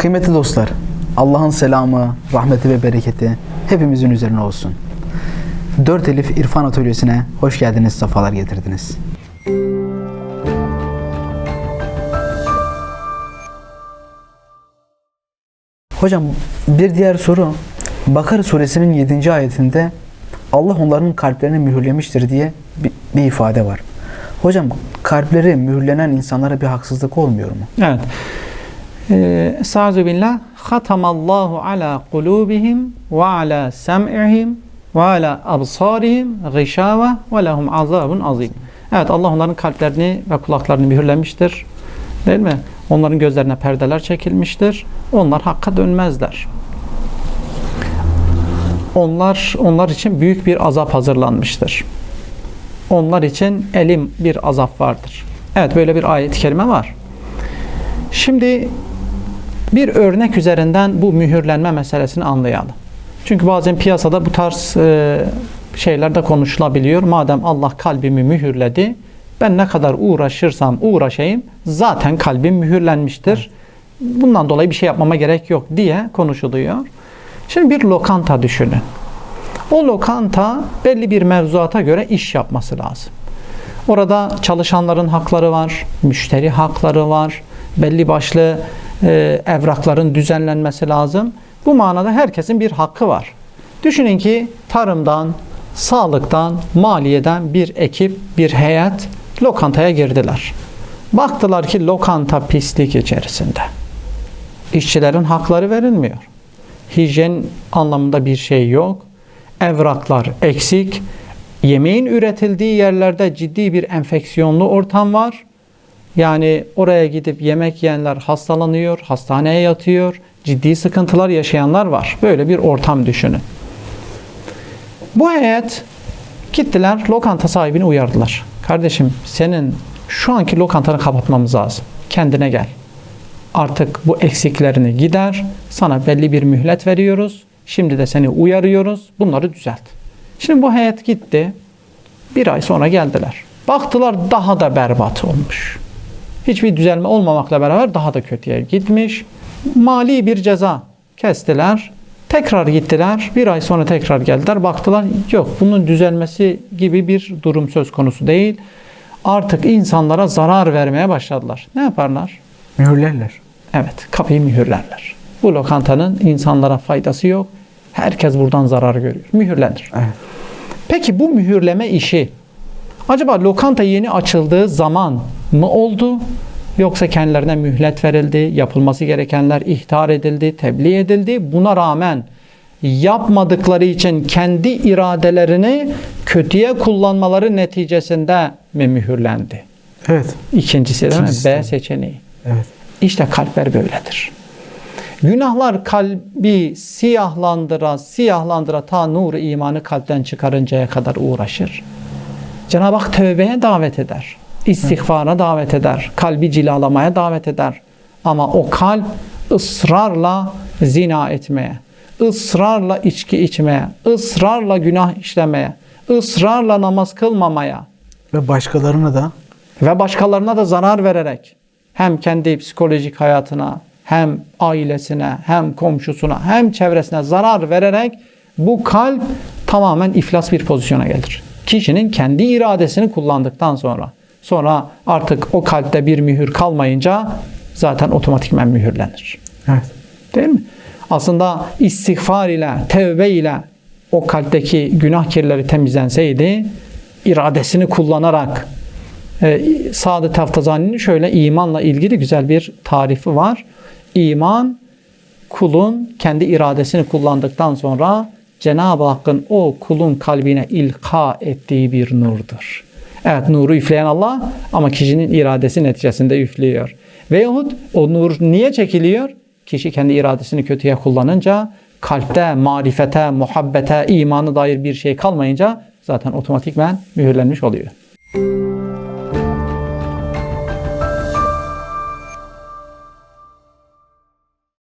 Kıymetli dostlar, Allah'ın selamı, rahmeti ve bereketi hepimizin üzerine olsun. Dört Elif İrfan Atölyesi'ne hoş geldiniz, sefalar getirdiniz. Hocam bir diğer soru, Bakara suresinin 7. ayetinde Allah onların kalplerini mühürlemiştir diye bir, bir ifade var. Hocam kalpleri mühürlenen insanlara bir haksızlık olmuyor mu? Evet. Ee, Estaizu billah. Hatamallahu ala kulubihim ve ala sem'ihim ve ala absarihim gışave ve lehum azabun azim. Evet Allah onların kalplerini ve kulaklarını mühürlemiştir. Değil mi? Onların gözlerine perdeler çekilmiştir. Onlar hakka dönmezler. Onlar onlar için büyük bir azap hazırlanmıştır. Onlar için elim bir azap vardır. Evet böyle bir ayet-i kerime var. Şimdi bir örnek üzerinden bu mühürlenme meselesini anlayalım. Çünkü bazen piyasada bu tarz e, şeyler de konuşulabiliyor. Madem Allah kalbimi mühürledi, ben ne kadar uğraşırsam uğraşayım zaten kalbim mühürlenmiştir. Bundan dolayı bir şey yapmama gerek yok diye konuşuluyor. Şimdi bir lokanta düşünün. O lokanta belli bir mevzuata göre iş yapması lazım. Orada çalışanların hakları var, müşteri hakları var, belli başlı e, evrakların düzenlenmesi lazım. Bu manada herkesin bir hakkı var. Düşünün ki tarımdan, sağlıktan, maliyeden bir ekip, bir heyet lokantaya girdiler. Baktılar ki lokanta pislik içerisinde. İşçilerin hakları verilmiyor. Hijyen anlamında bir şey yok. Evraklar eksik. Yemeğin üretildiği yerlerde ciddi bir enfeksiyonlu ortam var. Yani oraya gidip yemek yiyenler hastalanıyor, hastaneye yatıyor, ciddi sıkıntılar yaşayanlar var. Böyle bir ortam düşünün. Bu heyet gittiler lokanta sahibini uyardılar. Kardeşim senin şu anki lokantanı kapatmamız lazım. Kendine gel. Artık bu eksiklerini gider. Sana belli bir mühlet veriyoruz. Şimdi de seni uyarıyoruz. Bunları düzelt. Şimdi bu heyet gitti. Bir ay sonra geldiler. Baktılar daha da berbat olmuş. Hiçbir düzelme olmamakla beraber daha da kötüye gitmiş. Mali bir ceza kestiler. Tekrar gittiler. Bir ay sonra tekrar geldiler. Baktılar yok bunun düzelmesi gibi bir durum söz konusu değil. Artık insanlara zarar vermeye başladılar. Ne yaparlar? Mühürlerler. Evet, kapıyı mühürlerler. Bu lokantanın insanlara faydası yok. Herkes buradan zarar görüyor. Mühürlenir. Evet. Peki bu mühürleme işi acaba lokanta yeni açıldığı zaman mı oldu? Yoksa kendilerine mühlet verildi, yapılması gerekenler ihtar edildi, tebliğ edildi. Buna rağmen yapmadıkları için kendi iradelerini kötüye kullanmaları neticesinde mi mühürlendi? Evet. İkincisi değil mi? B seçeneği. Evet. İşte kalpler böyledir. Günahlar kalbi siyahlandıra, siyahlandıra ta nur imanı kalpten çıkarıncaya kadar uğraşır. Cenab-ı Hak tövbeye davet eder. İstiğfara davet eder. Kalbi cilalamaya davet eder. Ama o kalp ısrarla zina etmeye, ısrarla içki içmeye, ısrarla günah işlemeye, ısrarla namaz kılmamaya, Ve başkalarına da ve başkalarına da zarar vererek hem kendi psikolojik hayatına hem ailesine hem komşusuna hem çevresine zarar vererek bu kalp tamamen iflas bir pozisyona gelir. Kişinin kendi iradesini kullandıktan sonra sonra artık o kalpte bir mühür kalmayınca zaten otomatikmen mühürlenir. evet. Değil mi? Aslında istiğfar ile, tevbe ile o kalpteki günah kirleri temizlenseydi, iradesini kullanarak e, Sadı Taftazani'nin şöyle imanla ilgili güzel bir tarifi var. İman kulun kendi iradesini kullandıktan sonra Cenab-ı Hakk'ın o kulun kalbine ilka ettiği bir nurdur. Evet nuru üfleyen Allah ama kişinin iradesi neticesinde üflüyor. Veyahut o nur niye çekiliyor? Kişi kendi iradesini kötüye kullanınca kalpte, marifete, muhabbete, imanı dair bir şey kalmayınca zaten otomatikmen mühürlenmiş oluyor.